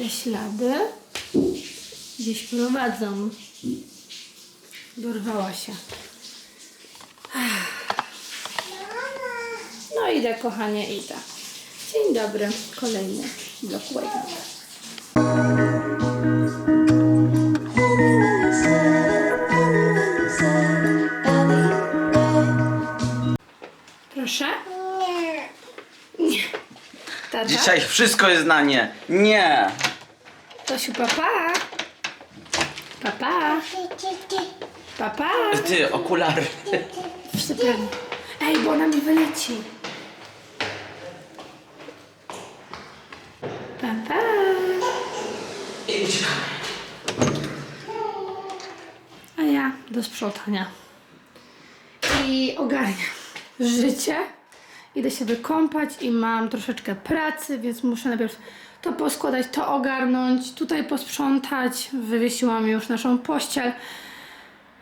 te ślady gdzieś prowadzą. Dorwała się. No idę, kochanie, idę. Dzień dobry. Kolejny blok. Proszę? Nie. Tata? Dzisiaj wszystko jest na nie. Nie. Tosiu, papa. Papa. Papa. Ty, okulary. Przypewnie. Ej, bo ona mi wyleci. Papa. I uciekamy. A ja do sprzątania. I ogarniam życie. Idę się wykąpać i mam troszeczkę pracy, więc muszę najpierw to poskładać, to ogarnąć, tutaj posprzątać. Wywiesiłam już naszą pościel.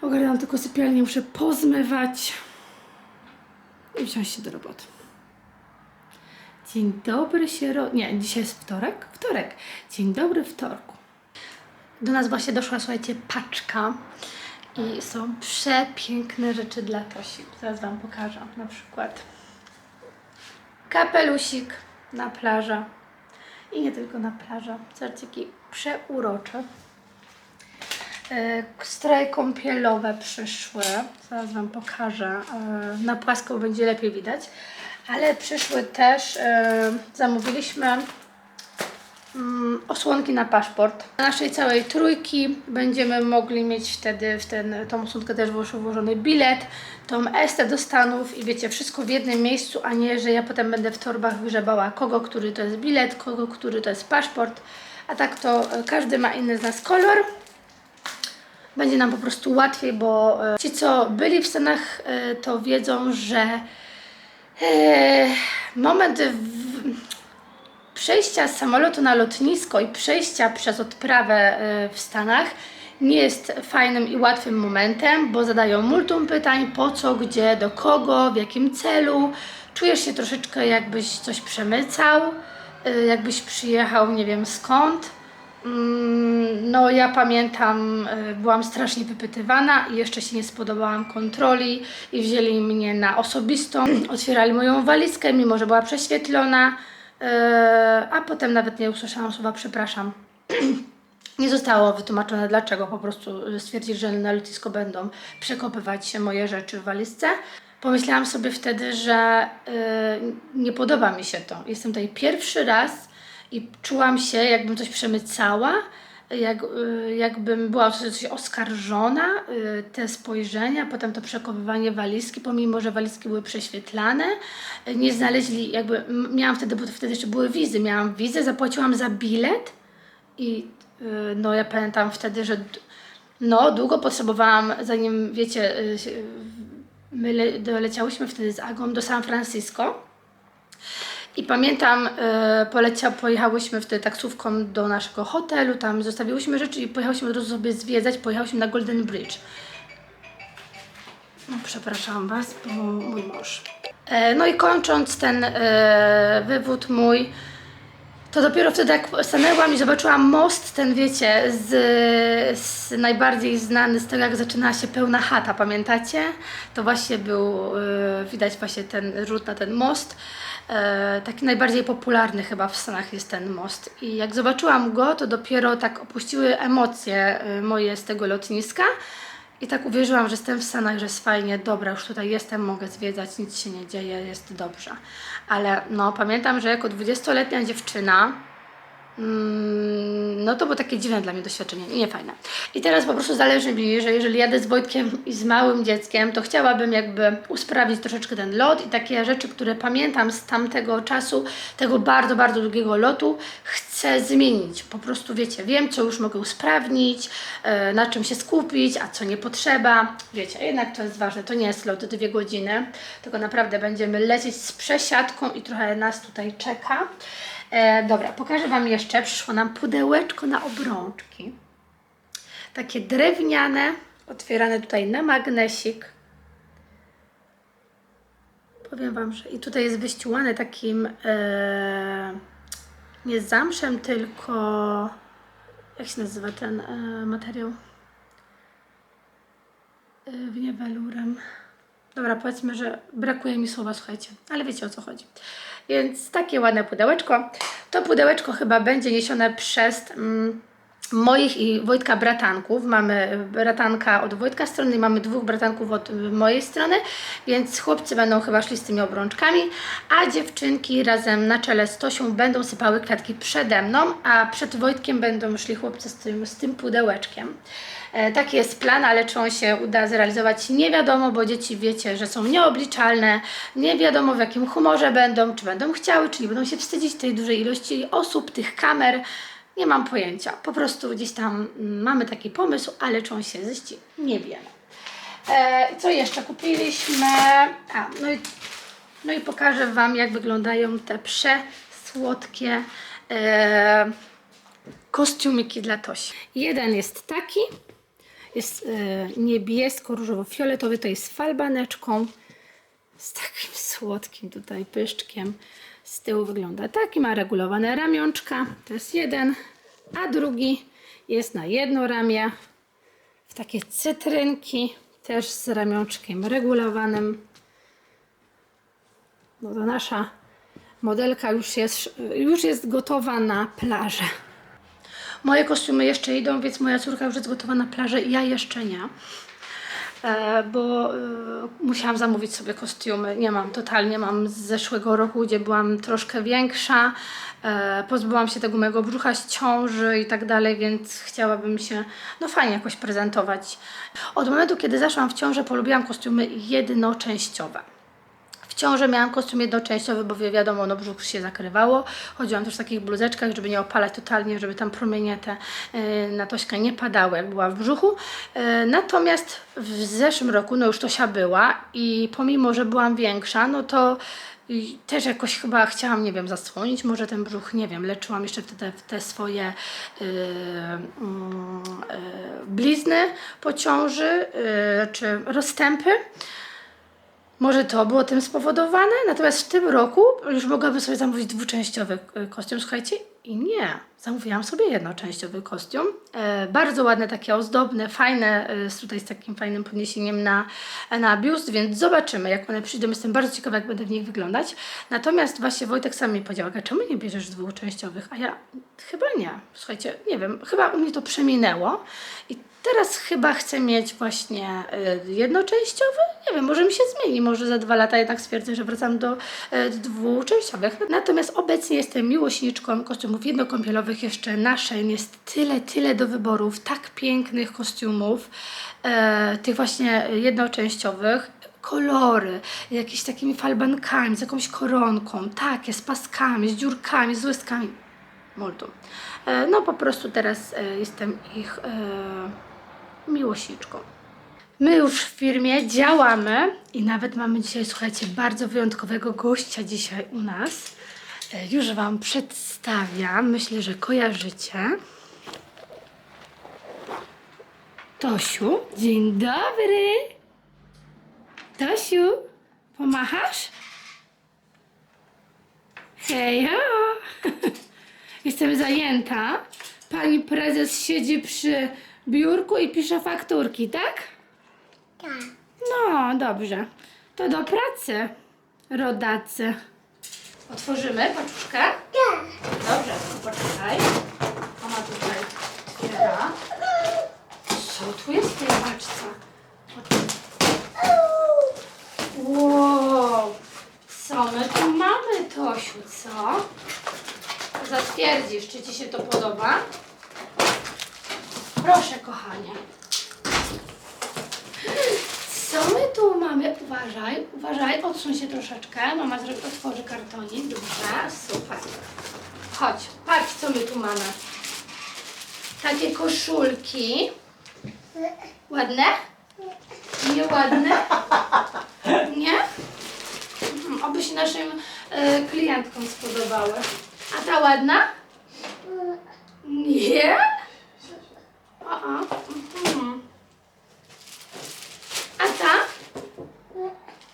Ogarnęłam tylko sypialnię, muszę pozmywać i wziąć się do roboty. Dzień dobry się ro... Nie, dzisiaj jest wtorek? Wtorek. Dzień dobry wtorku. Do nas właśnie doszła, słuchajcie, paczka i są przepiękne rzeczy dla Tosi. Zaraz Wam pokażę. Na przykład kapelusik na plażę i nie tylko na plażę. Zobaczcie, jaki przeuroczy. E, Stroje kąpielowe przyszły. Zaraz Wam pokażę. E, Na płasko będzie lepiej widać. Ale przyszły też, e, zamówiliśmy osłonki na paszport. Na naszej całej trójki będziemy mogli mieć wtedy w ten, tą osłonkę też włożony bilet, tą estę do Stanów i wiecie, wszystko w jednym miejscu, a nie, że ja potem będę w torbach grzebała kogo, który to jest bilet, kogo, który to jest paszport. A tak to e, każdy ma inny z nas kolor będzie nam po prostu łatwiej, bo e, ci, co byli w Stanach, e, to wiedzą, że moment przejścia z samolotu na lotnisko i przejścia przez odprawę e, w Stanach nie jest fajnym i łatwym momentem, bo zadają multum pytań, po co, gdzie, do kogo, w jakim celu. Czujesz się troszeczkę jakbyś coś przemycał, e, jakbyś przyjechał nie wiem skąd. Mm, No, ja pamiętam, y, byłam strasznie wypytywana i jeszcze się nie spodobałam kontroli i wzięli mnie na osobistą. Otwierali moją walizkę, mimo że była prześwietlona, a potem nawet nie usłyszałam słowa przepraszam. Nie zostało wytłumaczone dlaczego, po prostu stwierdzili, że na lotnisko będą przekopywać moje rzeczy w walizce. Pomyślałam sobie wtedy, że y, nie podoba mi się to. Jestem tutaj pierwszy raz i czułam się, jakbym coś przemycała, jak, y, jakbym była o coś oskarżona, y, te spojrzenia, potem to przekopywanie walizki, pomimo, że walizki były prześwietlane, nie znaleźli, jakby, miałam wtedy, bo wtedy jeszcze były wizy, miałam wizę, zapłaciłam za bilet i y, no ja pamiętam wtedy, że no długo potrzebowałam, zanim wiecie, my le- doleciałyśmy wtedy z Agą do San Francisco. I pamiętam, e, polecia, pojechałyśmy wtedy taksówką do naszego hotelu, tam zostawiłyśmy rzeczy i pojechałyśmy od razu sobie zwiedzać, pojechałyśmy na Golden Bridge. No, przepraszam Was, bo mój mąż. E, no i kończąc ten e, wywód mój, to dopiero wtedy jak stanęłam i zobaczyłam most, ten wiecie, z, z najbardziej znany z tego jak zaczynała się pełna chata, pamiętacie? To właśnie był, y, widać właśnie ten rzut na ten most. E, taki najbardziej popularny chyba w Stanach jest ten most. I jak zobaczyłam go, to dopiero tak opuściły emocje y, moje z tego lotniska. I tak uwierzyłam, że jestem w Stanach, że jest fajnie, dobra, już tutaj jestem, mogę zwiedzać, nic się nie dzieje, jest dobrze. Ale no, pamiętam, że jako 20-letnia dziewczyna, no to było takie dziwne dla mnie doświadczenie, nie fajne. I teraz po prostu zależy mi, że jeżeli jadę z Wojtkiem i z małym dzieckiem, to chciałabym jakby usprawnić troszeczkę ten lot i takie rzeczy, które pamiętam z tamtego czasu, tego bardzo, bardzo długiego lotu, chcę zmienić. Po prostu wiecie, wiem, co już mogę usprawnić, e, na czym się skupić, a co nie potrzeba. Wiecie, jednak to jest ważne, to nie jest lot dwie godziny, tylko naprawdę będziemy lecieć z przesiadką i trochę nas tutaj czeka. E, dobra, pokażę Wam jeszcze, przyszło nam pudełeczko na obrączki. Takie drewniane, otwierane tutaj na magnesik. Powiem Wam, że i tutaj jest wyściółane takim e, nie zamszem, tylko jak się nazywa ten e, materiał? E, nie. Dobra, powiedzmy, że brakuje mi słowa, słuchajcie, ale wiecie o co chodzi. Więc takie ładne pudełeczko. To pudełeczko chyba będzie niesione przez mm, moich i Wojtka bratanków. Mamy bratanka od Wojtka strony i mamy dwóch bratanków od mojej strony, więc chłopcy będą chyba szli z tymi obrączkami, a dziewczynki razem na czele z Tosią będą sypały kwiatki przede mną, a przed Wojtkiem będą szli chłopcy z tym, z tym pudełeczkiem. E, taki jest plan, ale czy on się uda zrealizować nie wiadomo, bo dzieci wiecie, że są nieobliczalne, nie wiadomo w jakim humorze będą, czy będą chciały, czy nie będą się wstydzić tej dużej ilości osób, tych kamer. Nie mam pojęcia. Po prostu gdzieś tam mm, mamy taki pomysł, ale czy on się ziści, nie wiemy. E, co jeszcze kupiliśmy? A, no i, no i pokażę Wam, jak wyglądają te przesłodkie e, kostiumiki dla Tosi. Jeden jest taki, jest e, niebiesko-różowo-fioletowy, to jest falbaneczką, z takim słodkim tutaj pyszczkiem. Z tyłu wygląda taki, ma regulowane ramionczka, to jest jeden, a drugi jest na jedno ramię, w takie cytrynki, też z ramionczkiem regulowanym. No to nasza modelka już jest, już jest gotowa na plażę. Moje kostiumy jeszcze idą, więc moja córka już jest gotowa na plażę, ja jeszcze nie. E, bo e, musiałam zamówić sobie kostiumy. Nie mam, totalnie mam z zeszłego roku, gdzie byłam troszkę większa. E, pozbyłam się tego mojego brzucha z ciąży i tak dalej, więc chciałabym się no fajnie jakoś prezentować. Od momentu, kiedy zaszłam w ciążę, polubiłam kostiumy jednoczęściowe. Ciąży miałam kostium jednoczęściowy, bo wi- wiadomo, no brzuch się zakrywało. Chodziłam też w takich bluzeczkach, żeby nie opalać totalnie, żeby tam promienie te yy, na Tośkę nie padały, jak była w brzuchu. Yy, natomiast w zeszłym roku, no już Tosia była i pomimo, że byłam większa, no to i też jakoś chyba chciałam, nie wiem, zasłonić może ten brzuch, nie wiem, leczyłam jeszcze wtedy te swoje yy, yy, blizny po ciąży, yy, czy rozstępy. Może to było tym spowodowane, natomiast w tym roku już mogłabym sobie zamówić dwuczęściowy e, kostium, słuchajcie, i nie. Zamówiłam sobie jednoczęściowy kostium. E, bardzo ładne, takie ozdobne, fajne, e, tutaj z takim fajnym podniesieniem na, na biust, więc zobaczymy, jak one przyjdą. Jestem bardzo ciekawa, jak będę w nich wyglądać. Natomiast właśnie Wojtek sam mi powiedział, a czemu nie bierzesz dwuczęściowych? A ja chyba nie. Słuchajcie, nie wiem, chyba u mnie to przeminęło i Teraz chyba chcę mieć właśnie y, jednoczęściowy. Nie wiem, może mi się zmieni. Może za dwa lata jednak stwierdzę, że wracam do y, dwuczęściowych. Natomiast obecnie jestem miłośniczką kostiumów jednokąpielowych. Jeszcze na Shein jest tyle, tyle do wyborów. Tak pięknych kostiumów. y, tych właśnie jednoczęściowych. Kolory, jakieś takimi falbankami, z jakąś koronką, takie, z paskami, z dziurkami, z łezkami. Multum. E, No po prostu teraz e, jestem ich miłośniczką. My już w firmie działamy i nawet mamy dzisiaj, słuchajcie, bardzo wyjątkowego gościa dzisiaj u nas. E, Już Wam przedstawiam, myślę, że kojarzycie. Tosiu, dzień dobry. Tosiu, pomachasz? Hej! Jestem zajęta. Pani prezes siedzi przy biurku i pisze fakturki, tak? Tak. No, dobrze. To do pracy, rodacy. Otworzymy paczuszkę? Tak. Dobrze, to poczekaj. Mama tutaj otwiera. Co tu jest w tej paczce? Wow! Co my tu mamy, Tosiu, co? Zatwierdzisz, czy Ci się to podoba? Proszę, kochanie. Co my tu mamy? Uważaj, uważaj, odsuń się troszeczkę. Mama zrobi, otworzy kartonik. Dobrze, super. Chodź, patrz, co my tu mamy. Takie koszulki. Ładne? Nieładne? Nie? Mhm, oby się naszym e, klientkom spodobały. A ta ładna? Nie? a. Mhm. A ta?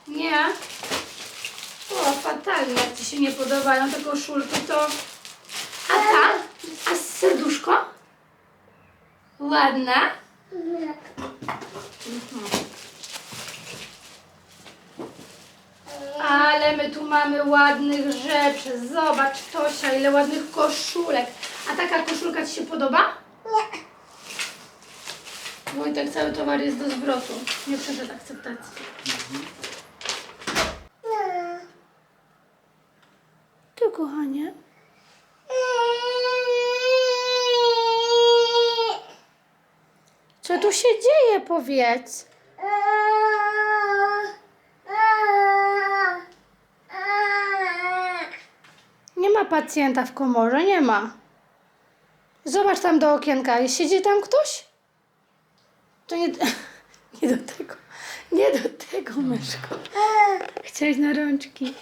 Nie. O, fatalnie, jak Ci się nie podobają te koszulki, to... A ta? A serduszko? Ładna? Mhm. Ale my tu mamy ładnych rzeczy. Zobacz, Tosia, ile ładnych koszulek. A taka koszulka Ci się podoba? Nie. Wojtek, cały towar jest do zwrotu. Nie przeszedł akceptacji. Tu, kochanie. Co tu się dzieje, powiedz? Nie ma pacjenta w komorze, nie ma. Zobacz tam do okienka. Siedzi tam ktoś? To nie, nie do tego. Nie do tego, myszko. Chciałeś na rączki.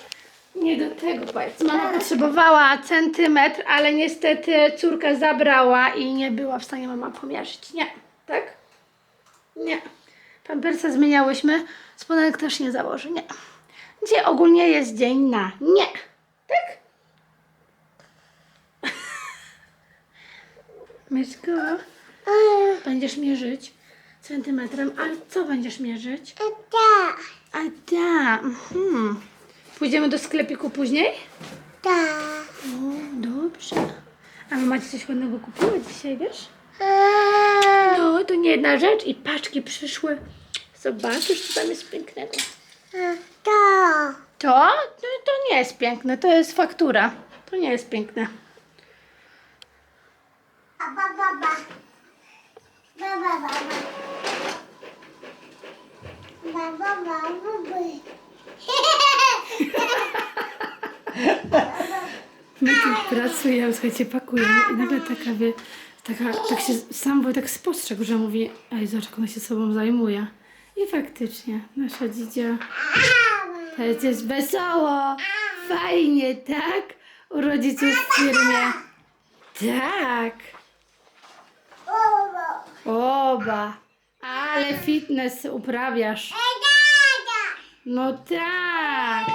Nie do tego, powiedz. Mama potrzebowała centymetr, ale niestety córka zabrała i nie była w stanie mama pomierzyć. Nie, tak? Nie. Pampersa zmieniałyśmy, spodenek też nie założy, nie. Gdzie ogólnie jest dzień na nie. Tak? Myszko, będziesz mierzyć centymetrem, ale co będziesz mierzyć? A da, mhm. Pójdziemy do sklepiku później? O, dobrze. A mama ci coś ładnego kupiła dzisiaj, wiesz? No, to nie jedna rzecz i paczki przyszły. Zobaczysz, co tam jest pięknego. To? To, to nie jest piękne, to jest faktura. To nie jest piękne. My tu pracujemy, słuchajcie, pakujemy i nagle taka, wie, taka, tak się sam Wojtek spostrzegł, że mówi, ej, zobacz, jak ona się sobą zajmuje. I faktycznie, nasza dzidzia też jest wesoło, fajnie, tak? U rodziców w firmie. Tak. Oba. Ale fitness uprawiasz. No tak.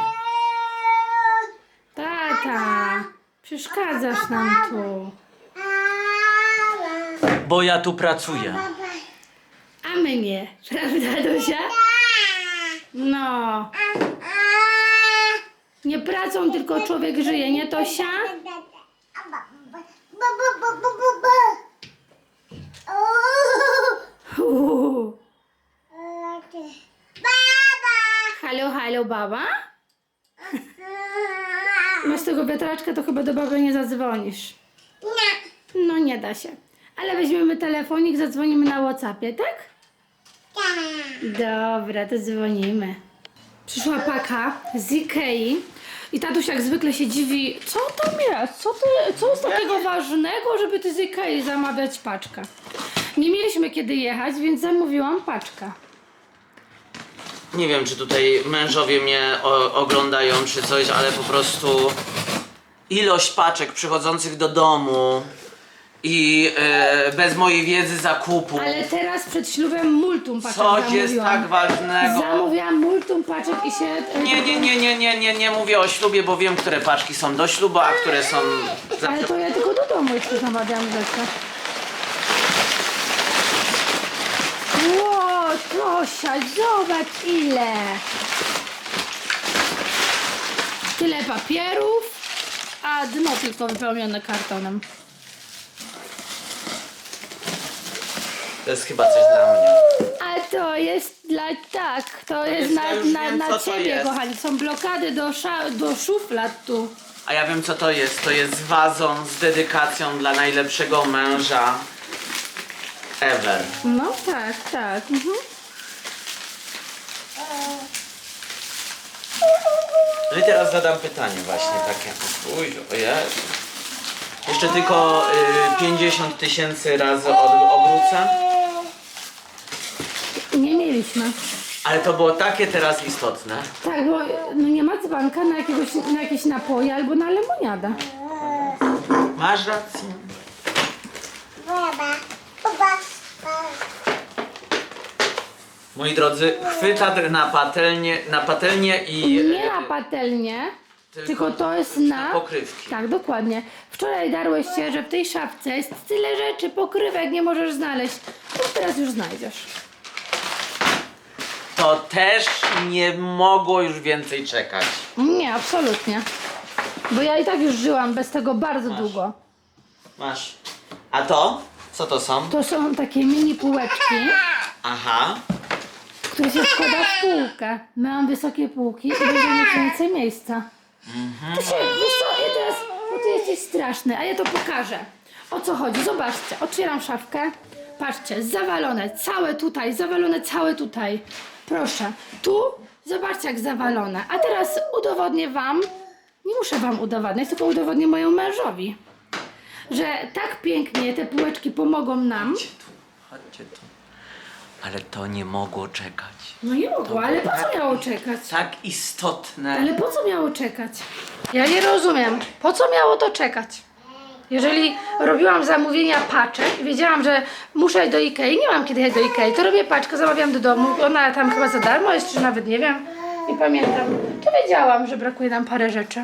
Tata, przeszkadzasz nam tu. Bo ja tu pracuję. A my nie, prawda, Dosia? No. Nie pracą tylko człowiek żyje, nie Tosia? Uuu. Halo, halo, baba? Masz tego wiatraczka, to chyba do baby nie zadzwonisz. No nie da się. Ale weźmiemy telefonik, zadzwonimy na Whatsappie, tak? Dobra, to dzwonimy. Przyszła paka z Ikei i tatuś jak zwykle się dziwi, co tam jest? Co, ty, co jest takiego ważnego, żeby ty z Ikei zamawiać paczkę? Nie mieliśmy kiedy jechać, więc zamówiłam paczkę. Nie wiem, czy tutaj mężowie mnie o, oglądają, czy coś, ale po prostu ilość paczek przychodzących do domu i e, bez mojej wiedzy zakupu. Ale teraz przed ślubem multum paczek Coś zamówiłam. jest tak ważnego. Zamówiłam multum paczek i się... e, Nie, nie, nie, nie, nie, nie, nie mówię o ślubie, bo wiem, które paczki są do ślubu, a które są Ale to ja tylko do domu jeszcze zamawiam rzeczy. Ło, Tosia, zobacz ile! Tyle papierów, a dno tylko wypełnione kartonem. To jest chyba coś dla mnie. A to jest dla tak, to jest Więc na, ja już na, wiem, na to ciebie, jest. kochani. Są blokady do, sza, do szuflad tu. A ja wiem, co to jest. To jest wazon z dedykacją dla najlepszego męża ever. No tak, tak. Mhm. No i teraz zadam pytanie właśnie takie. Uj, o Jezu. Jeszcze tylko y, 50 tysięcy razy od, obrócę. Nie mieliśmy. Ale to było takie teraz istotne. Tak, bo no nie ma dzbanka na, jakiegoś, na jakieś napoje albo na lemoniadę. Masz rację. Moi drodzy, chwyta na patelnię, na patelnię i Nie na patelnię, tylko, to jest na... pokrywki. Tak, dokładnie. Wczoraj darłeś się, że w tej szafce jest tyle rzeczy, pokrywek nie możesz znaleźć. No teraz już znajdziesz. To też nie mogło już więcej czekać. Nie, absolutnie. Bo ja i tak już żyłam bez tego bardzo długo. Masz. A to? Co to są? To są takie mini półeczki, Aha. Które się składa w półkę. Mam wysokie półki i będzie mieć więcej miejsca. To się, wiesz co, ja teraz, no ty jesteś straszny, a ja to pokażę. O co chodzi? Zobaczcie, otwieram szafkę. Patrzcie, zawalone, całe tutaj, zawalone całe tutaj. Proszę, tu, zobaczcie jak zawalone. A teraz udowodnię wam, nie muszę wam udowadniać, tylko udowodnię mojemu mężowi, że tak pięknie te półeczki pomogą nam. Chodźcie tu, chodźcie tu. Ale to nie mogło czekać. No nie mogło, ale po co miało czekać? Tak istotne. Ale po co miało czekać? Ja nie rozumiem. Po co miało to czekać? Jeżeli robiłam zamówienia paczek i wiedziałam, że muszę iść do Ikei, nie mam kiedy jechać do Ikei, to robię paczkę, zamawiam do domu, ona tam chyba za darmo jest, czy nawet nie wiem, nie pamiętam. To wiedziałam, że brakuje nam parę rzeczy.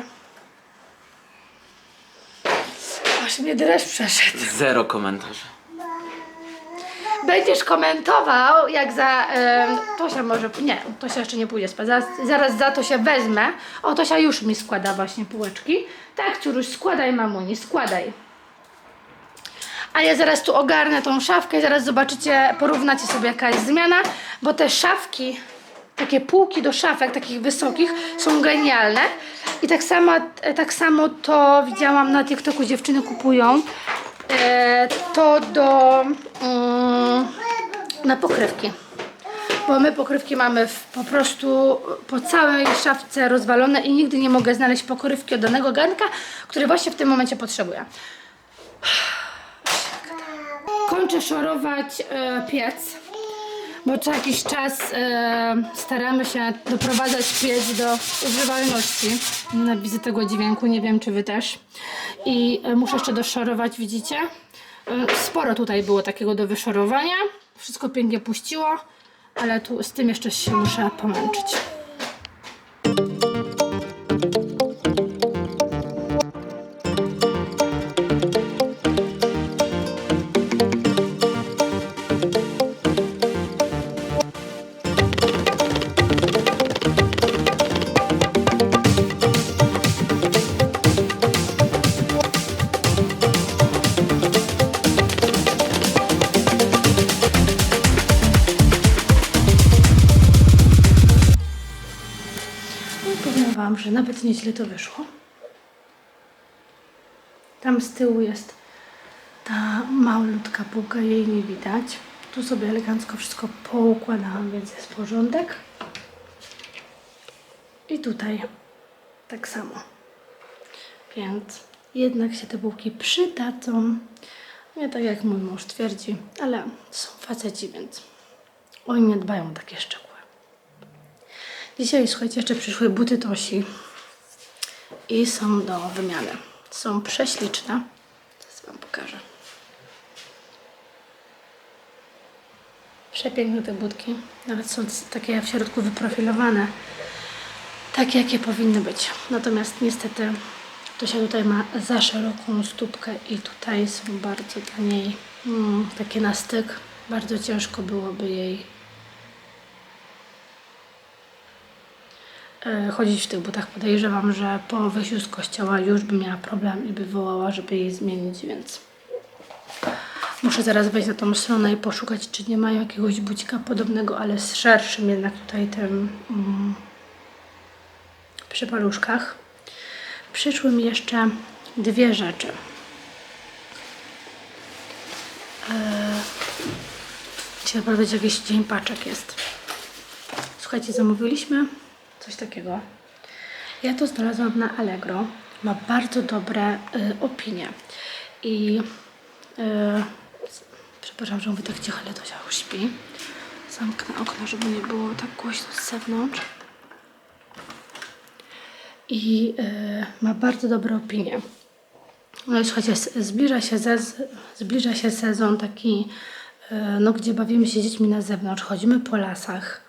Aż mnie dreszcz przeszedł. Zero komentarzy. Będziesz komentował, jak za. em, Tosia może. Nie, Tosia jeszcze nie pójdzie spać. Zaraz, zaraz za to się wezmę. O, Tosia już mi składa właśnie półeczki. Tak, córuś, składaj mamuni, składaj. A ja zaraz tu ogarnę tą szafkę i zaraz zobaczycie, porównacie sobie jaka jest zmiana, bo te szafki, takie półki do szafek, takich wysokich, są genialne. I tak samo, tak samo to widziałam na TikToku, dziewczyny kupują. E, to do mm, na pokrywki. Bo my pokrywki mamy w, po prostu po całej szafce rozwalone i nigdy nie mogę znaleźć pokrywki od danego garnka, który właśnie w tym momencie potrzebuję. Kończę szorować e, piec, bo co jakiś czas e, staramy się doprowadzać piec do używalności. Nienawidzę tego dźwięku, nie wiem czy wy też. I e, muszę jeszcze doszorować, widzicie? E, sporo tutaj było takiego do wyszorowania. Wszystko pięknie puściło, ale tu z tym jeszcze się muszę pomęczyć. Nawet nieźle to wyszło. Tam z tyłu jest ta malutka półka, jej nie widać. Tu sobie elegancko wszystko poukładałam, więc jest porządek. I tutaj tak samo. Więc jednak się te bułki przydadzą. Nie tak jak mój mąż twierdzi, ale są faceci, więc oni nie dbają o takie szczegóły. Dzisiaj, słuchajcie, jeszcze przyszły buty Tosi i są do wymiany. Są prześliczne. Teraz Wam pokażę. Przepiękne te budki. Nawet są takie w środku wyprofilowane. Takie, jakie powinny być. Natomiast niestety Tosia tutaj ma za szeroką stópkę i tutaj są bardzo dla niej mm, takie na styk. Bardzo ciężko byłoby jej chodzić w tych butach. Podejrzewam, że po wyjściu z kościoła już by miała problem i by wołała, żeby jej zmienić, więc muszę zaraz wejść na tą stronę i poszukać, czy nie mają jakiegoś bucika podobnego, ale z szerszym jednak tutaj tym mm, przy paluszkach. Przyszły mi jeszcze dwie rzeczy. Eee, dzisiaj naprawdę jakiś dzień paczek jest. Słuchajcie, zamówiliśmy coś takiego. Ja to znalazłam na Allegro. Ma bardzo dobre y, opinie. I y, przepraszam, że mówię tak cicho, ale Tosia już śpi. Zamknę okno, żeby nie było tak głośno z zewnątrz. I y, ma bardzo dobre opinie. No i słuchajcie, zbliża się, zez, zbliża się sezon taki, y, no, gdzie bawimy się dziećmi na zewnątrz, chodzimy po lasach.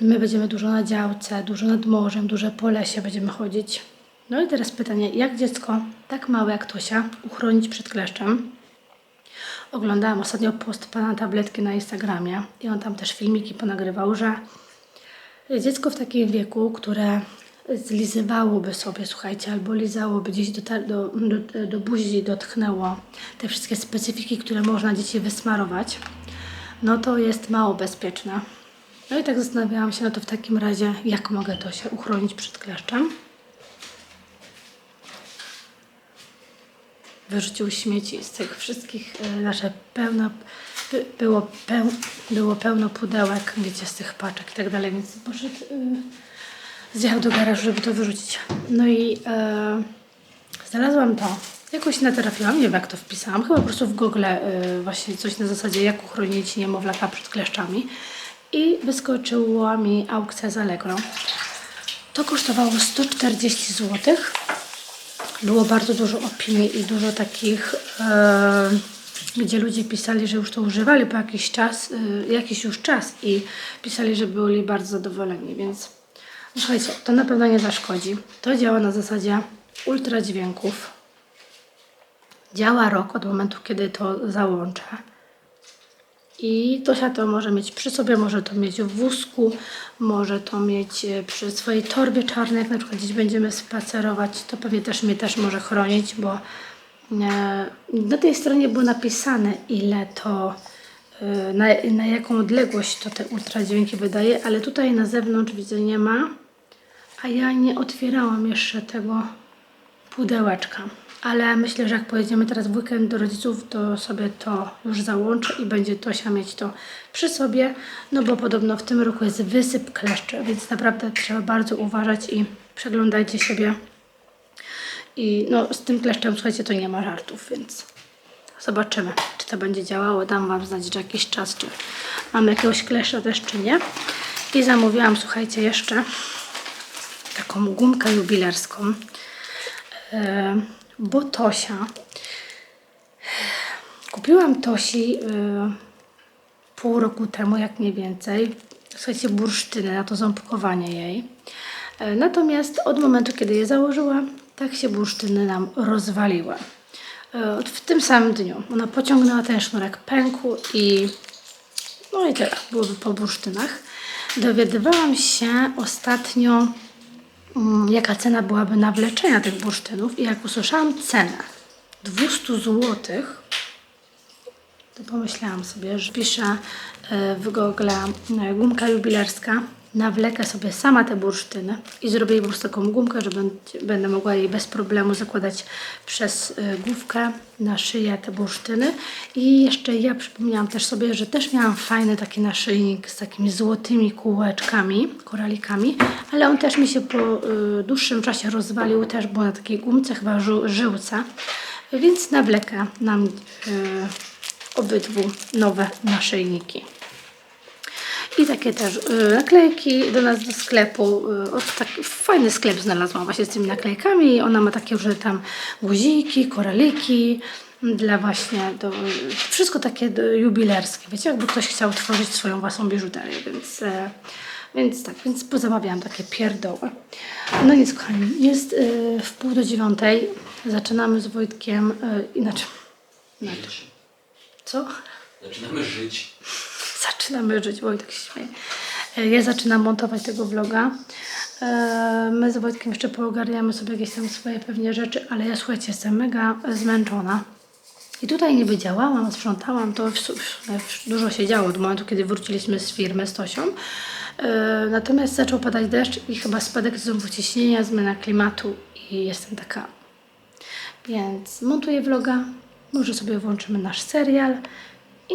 My będziemy dużo na działce, dużo nad morzem, dużo po lesie będziemy chodzić. No i teraz pytanie, jak dziecko tak małe jak Tosia uchronić przed kleszczem? Oglądałam ostatnio post pana tabletki na Instagramie i on tam też filmiki ponagrywał, że dziecko w takim wieku, które zlizywałoby sobie, słuchajcie, albo lizałoby gdzieś do, do, do, do buzi, dotknęło te wszystkie specyfiki, które można dzieci wysmarować, no to jest mało bezpieczne. No i tak zastanawiałam się, no to w takim razie, jak mogę to się uchronić przed kleszczem? Wyrzucił śmieci z tych wszystkich, y, nasze pełno, by, było, peł, było pełno pudełek, wiecie, z tych paczek i tak dalej, więc poszedł, y, zjechał do garażu, żeby to wyrzucić. No i y, znalazłam to. Jakoś natrafiłam, nie wiem jak to wpisałam, chyba po prostu w Google y, właśnie coś na zasadzie jak uchronić niemowlaka przed kleszczami i wyskoczyła mi aukcja z Allegro. To kosztowało 140 zł. Było bardzo dużo opinii i dużo takich, e, gdzie ludzie pisali, że już to używali po jakiś czas, e, jakiś już czas i pisali, że byli bardzo zadowoleni, więc no słuchajcie, to na pewno nie zaszkodzi. To działa na zasadzie ultradźwięków. Działa rok od momentu, kiedy to załączę. I Tosia to może mieć przy sobie, może to mieć w wózku, może to mieć e, przy swojej torbie czarnej, jak na przykład gdzieś będziemy spacerować, to pewnie też mnie też może chronić, bo e, na tej stronie było napisane ile to, e, na, na jaką odległość to te ultradźwięki wydaje, ale tutaj na zewnątrz widzę nie ma, a ja nie otwierałam jeszcze tego pudełeczka. Ale myślę, że jak pojedziemy teraz w weekend do rodziców, to sobie to już załączę i będzie Tosia mieć to przy sobie, no bo podobno w tym roku jest wysyp kleszczy, więc naprawdę trzeba bardzo uważać i przeglądajcie siebie. I no z tym kleszczem, słuchajcie, to nie ma żartów, więc zobaczymy, czy to będzie działało. Dam Wam znać, że jakiś czas, czy mam jakiegoś kleszcza też, czy nie. I zamówiłam, słuchajcie, jeszcze taką gumkę jubilerską. E, bo Tosia. Kupiłam Tosi e, pół roku temu, jak mniej więcej. Słuchajcie, bursztyny na to ząbkowanie jej. E, Natomiast od momentu, kiedy je założyłam, tak się bursztyny nam rozwaliły. E, W tym samym dniu ona pociągnęła ten sznurek, pękł i no i tyle, byłoby po bursztynach. Dowiadywałam się ostatnio, jaka cena byłaby nawleczenia tych bursztynów? I jak usłyszałam cenę 200 zł, to pomyślałam sobie, że piszę e, w Google gumka jubilerska, nawlekę sobie sama te bursztyny i zrobię jej po prostu taką gumkę, że będę, mogła jej bez problemu zakładać przez e, główkę na szyję te bursztyny. I jeszcze ja przypomniałam też sobie, że też miałam fajny taki naszyjnik z takimi złotymi kółeczkami, koralikami, ale on też mi się po y, dłuższym czasie rozwalił, też było na takiej gumce, chyba żu- żyłce, więc nawlekę nam y, obydwu nowe naszyjniki. I takie też y, naklejki do nas do sklepu. Y, tak, fajny sklep znalazłam właśnie z tymi naklejkami. Ona ma takie różne tam guziki, koraliki dla właśnie do, wszystko takie jubilerskie. Wiecie, jakby ktoś chciał tworzyć swoją własną biżuterię, więc, e, więc tak, więc pozamawiałam takie pierdoły. No nic, kochani, jest y, w pół do dziewiątej. Zaczynamy z Wojtkiem, y, inaczej, inaczej. Co? Zaczynamy żyć. Zaczynamy żyć, Wojtek się śmieje. E, Ja zaczynam montować tego vloga. E, My z Wojtkiem jeszcze poogarniamy sobie jakieś tam swoje pewnie rzeczy, ale ja słuchajcie, jestem mega zmęczona. I tutaj niby działałam, sprzątałam, to w, dużo się działo od momentu, kiedy wróciliśmy z firmy z Tosią. E, Natomiast zaczął padać deszcz i chyba spadek znowu ciśnienia, zmiana klimatu i jestem taka więc montuję vloga, może sobie włączymy nasz serial i